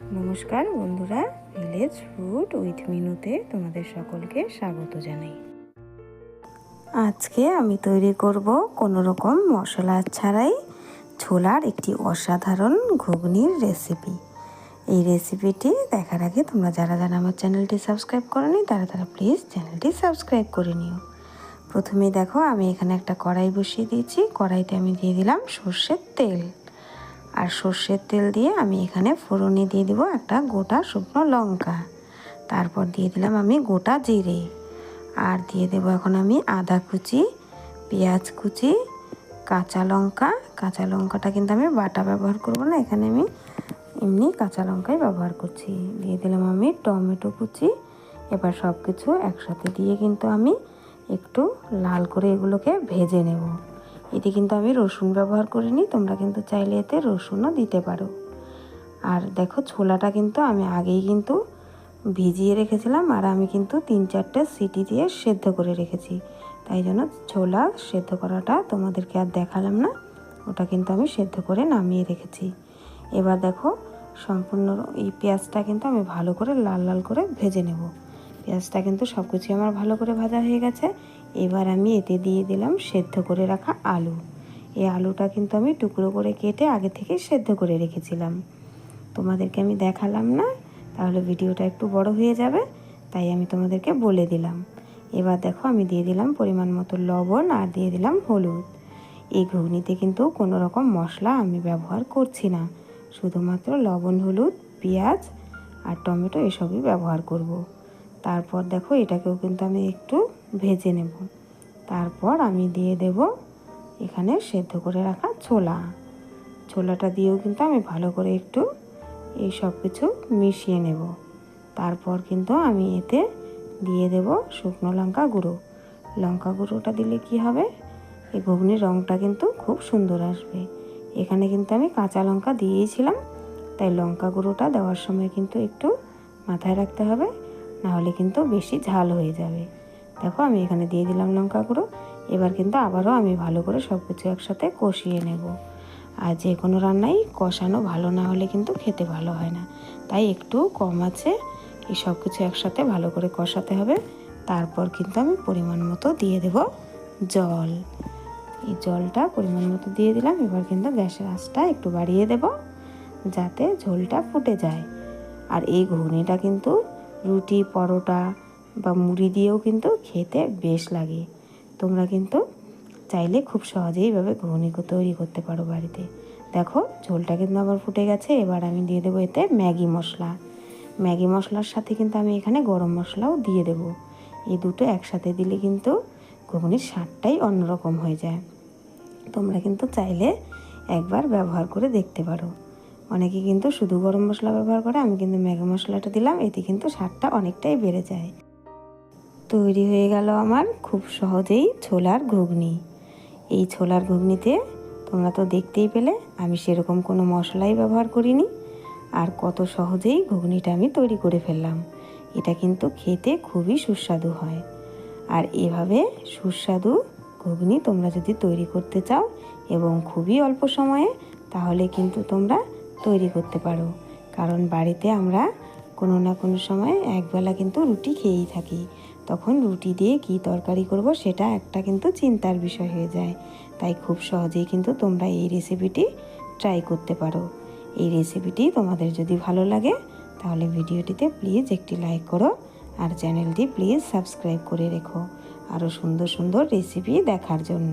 নমস্কার বন্ধুরা village food with মিনুতে তোমাদের সকলকে স্বাগত জানাই। আজকে আমি তৈরি করব কোনো রকম মশলা ছাড়াই ছোলার একটি অসাধারণ ঘুগনির রেসিপি এই রেসিপিটি দেখার আগে তোমরা যারা যারা আমার চ্যানেলটি সাবস্ক্রাইব করনি, তারা তারা প্লিজ চ্যানেলটি সাবস্ক্রাইব করে নিও। প্রথমেই দেখো, আমি এখানে একটা কড়াই বসিয়ে দিয়েছি। কড়াইতে আমি দিয়ে দিলাম সর্ষের তেল। আর সর্ষের তেল দিয়ে আমি এখানে ফোড়নে দিয়ে দিব একটা গোটা শুকনো লঙ্কা। তারপর দিয়ে দিলাম আমি গোটা জিরে। আর দিয়ে দেবো এখন আমি আদা কুচি, পেঁয়াজ কুচি, কাঁচা লঙ্কা। কাঁচা লঙ্কাটা কিন্তু আমি বাটা ব্যবহার করব না, এখানে আমি এমনি কাঁচা লঙ্কাই ব্যবহার করছি। দিয়ে দিলাম আমি টমেটো কুচি। এবার সব কিছু একসাথে দিয়ে কিন্তু আমি একটু লাল করে এগুলোকে ভেজে নেব। এতে কিন্তু আমি রসুন ব্যবহার করিনি, তোমরা কিন্তু চাইলে এতে রসুনও দিতে পারো। আর দেখো ছোলাটা কিন্তু আমি আগেই কিন্তু ভিজিয়ে রেখেছিলাম, আর আমি কিন্তু তিন চারটে সিটি দিয়ে সেদ্ধ করে রেখেছি। তাই জন্য ছোলা সেদ্ধ করাটা তোমাদেরকে আর দেখালাম না, ওটা কিন্তু আমি সেদ্ধ করে নামিয়ে রেখেছি। এবার দেখো সম্পূর্ণ এই পেঁয়াজটা কিন্তু আমি ভালো করে লাল লাল করে ভেজে নেব। পেঁয়াজটা কিন্তু সব কিছুই আমার ভালো করে ভাজা হয়ে গেছে। এবার আমি এতে দিয়ে দিলাম সেদ্ধ করে রাখা আলু। এই আলুটা কিন্তু আমি টুকরো করে কেটে আগে থেকে সেদ্ধ করে রেখেছিলাম। তোমাদেরকে আমি দেখালাম না, তাহলে ভিডিওটা একটু বড় হয়ে যাবে, তাই আমি তোমাদেরকে বলে দিলাম। এবার দেখো আমি দিয়ে দিলাম পরিমাণ মতো লবণ আর দিয়ে দিলাম হলুদ। এই ঘুগনিতে কিন্তু কোনো রকম মশলা আমি ব্যবহার করছি না। শুধুমাত্র লবণ, হলুদ, পেঁয়াজ আর টমেটো এসবই ব্যবহার করব। তারপর দেখো এটাকেও কিন্তু আমি একটু ভেজে নেব। তারপর আমি দিয়ে দেব এখানে সেদ্ধ করে রাখা ছোলা। ছোলাটা দিয়েও কিন্তু আমি ভালো করে একটু এই সব কিছু মিশিয়ে নেব। তারপর কিন্তু আমি এতে দিয়ে দেব শুকনো লঙ্কা গুঁড়ো। লঙ্কা গুঁড়োটা দিলে কি হবে? এই ঘুগনির রঙটা কিন্তু খুব সুন্দর আসবে। এখানে কিন্তু আমি কাঁচা লঙ্কা দিয়েছিলাম তাই লঙ্কা গুঁড়োটা দেওয়ার সময় কিন্তু একটু মাথায় রাখতে হবে। নাহলে কিন্তু বেশি ঝাল হয়ে যাবে। দেখো আমি এখানে দিয়ে দিলাম লঙ্কা গুঁড়ো। এবার কিন্তু আবারও আমি ভালো করে সব কিছু একসাথে কষিয়ে নেব। আর যে কোনো রান্নাই কষানো ভালো না হলে কিন্তু খেতে ভালো হয় না। তাই একটু কম আছে, এই সব কিছু একসাথে ভালো করে কষাতে হবে। তারপর কিন্তু আমি পরিমাণ মতো দিয়ে দেব জল। এই জলটা পরিমাণ মতো দিয়ে দিলাম। এবার কিন্তু গ্যাসের আঁচটা একটু বাড়িয়ে দেব যাতে ঝোলটা ফুটে যায়। আর এই ঘুগনিটা কিন্তু রুটি, পরোটা বা মুড়ি দিয়েও কিন্তু খেতে বেশ লাগে। তোমরা কিন্তু চাইলে খুব সহজেইভাবে ঘুগনি তৈরি করতে পারো বাড়িতে। দেখো, ঝোলটা কিন্তু আবার ফুটে গেছে, এবার আমি দিয়ে দেবো এতে ম্যাগি মশলা। ম্যাগি মশলার সাথে কিন্তু আমি এখানে গরম মশলাও দিয়ে দেবো। এই দুটো একসাথে দিলে কিন্তু ঘুগনির স্বাদটাই অন্যরকম হয়ে যায়। তোমরা কিন্তু চাইলে একবার ব্যবহার করে দেখতে পারো। অনেকে কিন্তু শুধু গরম মশলা ব্যবহার করে, আমি কিন্তু ম্যাগি মশলাটা দিলাম, এতে কিন্তু স্বাদটা অনেকটাই বেড়ে যায়। তৈরি হয়ে গেল আমার খুব সহজেই ছোলার ঘুগনি। এই ছোলার ঘুগনিতে তোমরা তো দেখতেই পেলে, আমি সেরকম কোনো মশলাই ব্যবহার করিনি, আর কত সহজেই ঘুগনিটা আমি তৈরি করে ফেললাম। এটা কিন্তু খেতে খুবই সুস্বাদু হয়। আর এভাবে সুস্বাদু ঘুগনি তোমরা যদি তৈরি করতে চাও, এবং খুবই অল্প সময়ে, তাহলে কিন্তু তোমরা তৈরি করতে পারো। কারণ বাড়িতে আমরা কোনো না কোনো সময় একবেলা কিন্তু রুটি খেয়েই থাকি। তখন রুটি দিয়ে কি তরকারি করব সেটা একটা কিন্তু চিন্তার বিষয় হয়ে যায়। তাই খুব সহজেই কিন্তু তোমরা এই রেসিপিটি ট্রাই করতে পারো। এই রেসিপিটি তোমাদের যদি ভালো লাগে, তাহলে ভিডিওটিতে প্লিজ একটি লাইক করো আর চ্যানেলটি প্লিজ সাবস্ক্রাইব করে রেখো। আরও সুন্দর সুন্দর রেসিপি দেখার জন্য।